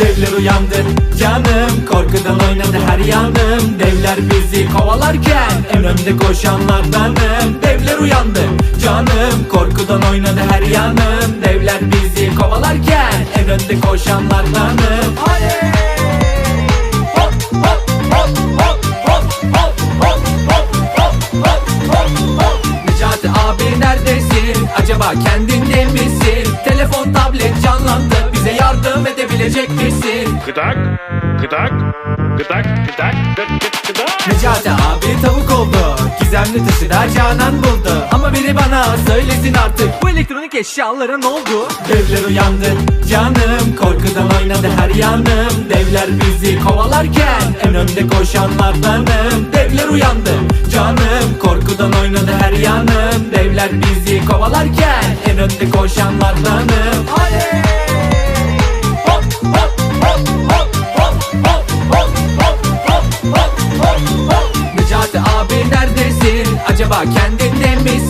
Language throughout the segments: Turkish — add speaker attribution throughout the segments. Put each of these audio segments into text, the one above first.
Speaker 1: Devler uyandı canım Korkudan oynadı her yanım. Devler bizi kovalarken En koşanlardanım. Devler uyandı canım Korkudan oynadı her yanım. Devler bizi kovalarken En önde koşanlardanım Oley! Acaba kendinde misin? Telefon, tablet canlandı Bize yardım edebilecek misin?
Speaker 2: Gıdak, gıdak, gıdak, gıdak, gıdak, gıdak
Speaker 1: Necati abi tavuk oldu Gizemli taşı da Canan buldu Ama biri bana söylesin artık Bu elektronik evlara ne oldu? Devler uyandı canım Korkudan oynadı her yanım Devler bizi kovalarken En önde koşanlardanım Devler uyandı canım Korkudan oynadı her yanım Devler bizi kovalarken En önde Hayır Hop hop hop hop hop hop hop hop hop hop hop hop Necati abi neredesin? Acaba kendinde misin?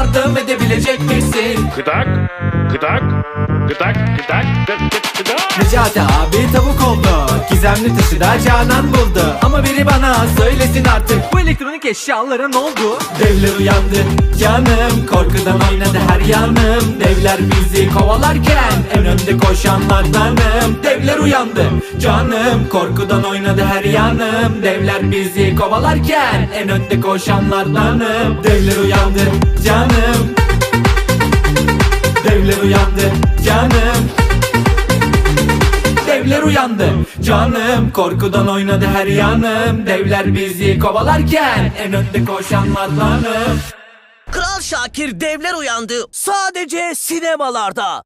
Speaker 1: Yardım edebilecek misin?
Speaker 2: Gıdak, gıdak, gıdak, gıdak, gıdak, gıdak.
Speaker 1: Necati abi tavuk Gizemli dışı da Canan buldu. Ama biri bana söylesin artık. Bu elektronik eşyalara ne oldu? Devler uyandı canım Korkudan oynadı her yanım. Devler bizi kovalarken En önde koşanlardanım. Devler uyandı canım Korkudan oynadı her yanım. Devler bizi kovalarken En önde koşanlardanım. Devler uyandı canım. Devler uyandı canım Devler uyandı. Canım Korkudan oynadı her yanım. Devler bizi kovalarken En önde koşanlardanım.
Speaker 3: Kral Şakir devler uyandı. Sadece sinemalarda.